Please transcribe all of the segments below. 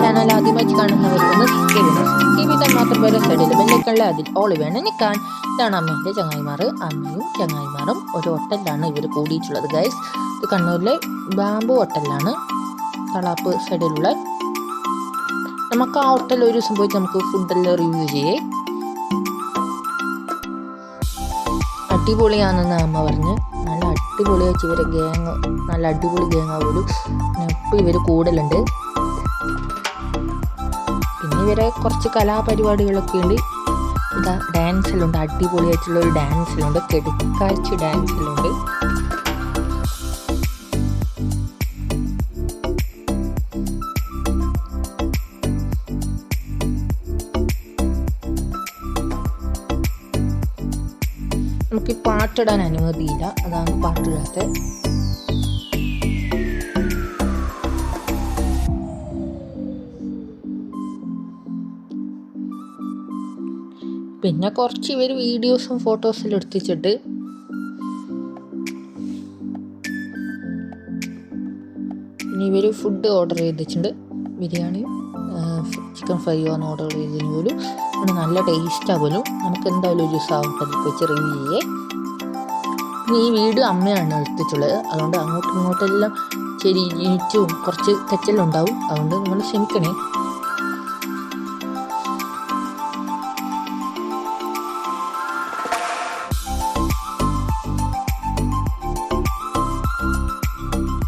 Channel ആദ്യമായി കാണുന്നവർ channel subscribe ചെയ്യണം. സബ്സ്ക്രൈബ് ചെയ്താൽ മാത്രം വരെ സൈഡിൽ വെള്ളിക്കള്ള അതിൽ ഓൾ വേണം നിൽക്കാൻ ഇതാണ് അമ്മേന്റെ ചങ്ങായിമാർ അമ്മയും ചങ്ങായിമാറും ഒരു ഹോട്ടലിലാണ് ഇവർ കൂടിയിട്ടുള്ളത് ഗൈസ് ഇത് കണ്ണൂരിലെ ബാമ്പു ഹോട്ടലിലാണ് തളാപ്പ് സൈഡിലുള്ള നമുക്ക് ആ ഹോട്ടലിൽ ഒരു ദിവസം പോയിട്ട് നമുക്ക് ഫുഡെല്ലാം റിവ്യൂ ചെയ്യേ. അടിപൊളിയാണെന്ന് അമ്മ പറഞ്ഞ്. നല്ല അടിപൊളിയായിട്ട് ഇവരെ ഗ്യാങ് നല്ല അടിപൊളി ഗ്യാങ് പോലും ഇപ്പോൾ ഇവർ കൂടുതലുണ്ട് പിന്നെ ഇവരെ കുറച്ച് കലാപരിപാടികളൊക്കെ ഉണ്ട്. ഇതാ ഡാൻസിലുണ്ട് അടിപൊളിയായിട്ടുള്ള ഒരു ഡാൻസിലുണ്ട് കെടുക്കാഴ്ച ഡാൻസിലുണ്ട് നമുക്ക് ഈ പാട്ടിടാൻ അനുമതിയില്ല. അതാണ് പാട്ടിടാത്ത പിന്നെ കുറച്ച് ഇവർ വീഡിയോസും ഫോട്ടോസിലും എടുത്തിച്ചിട്ട് പിന്നെ ഇവർ ഫുഡ് ഓർഡർ ചെയ്തിട്ടുണ്ട്. ബിരിയാണി ചിക്കൻ ഫ്രൈ ആണ് ഓർഡർ ചെയ്തതിന് പോലും. അത് നല്ല ടേസ്റ്റാണ് പോലും. നമുക്ക് എന്തായാലും ഒരു ദിവസം ഹോട്ടലിൽ വെച്ച് റിവ്യൂ ചെയ്യേ. ഈ വീട് അമ്മയാണ് എടുത്തിട്ടുള്ളത്. അതുകൊണ്ട് അങ്ങോട്ടും ഇങ്ങോട്ടെല്ലാം ശരി ഇനിച്ചും കുറച്ച് തെറ്റെല്ലാം ഉണ്ടാവും അതുകൊണ്ട് നിങ്ങൾ ക്ഷമിക്കണേ.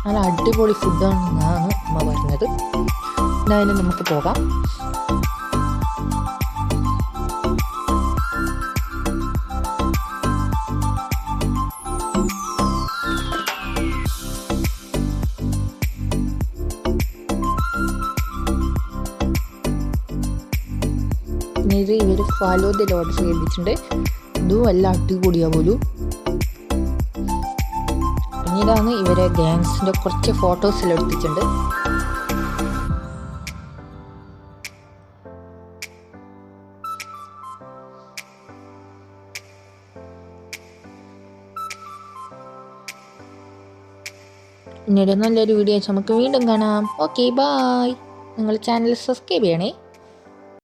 നല്ല അടിപൊളി ഫുഡാണെന്നാണ് അമ്മ പറഞ്ഞത്. എന്തായാലും നമുക്ക് പോകാം. ഇവർ ഫാലോദിൽ ഓർഡർ ചെയ്തിട്ടുണ്ട്. ഇതും എല്ലാം അടിപൊളിയാ പോലും. പിന്നീടാണ് ഇവരെ ഗാങ്സിന്റെ കുറച്ച് ഫോട്ടോസിൽ എടുത്തിട്ടുണ്ട് പിന്നീട് നല്ലൊരു വീഡിയോ നമുക്ക് വീണ്ടും കാണാം. ഓക്കെ ബായ് നിങ്ങൾ ചാനൽ സബ്സ്ക്രൈബ് ചെയ്യണേ.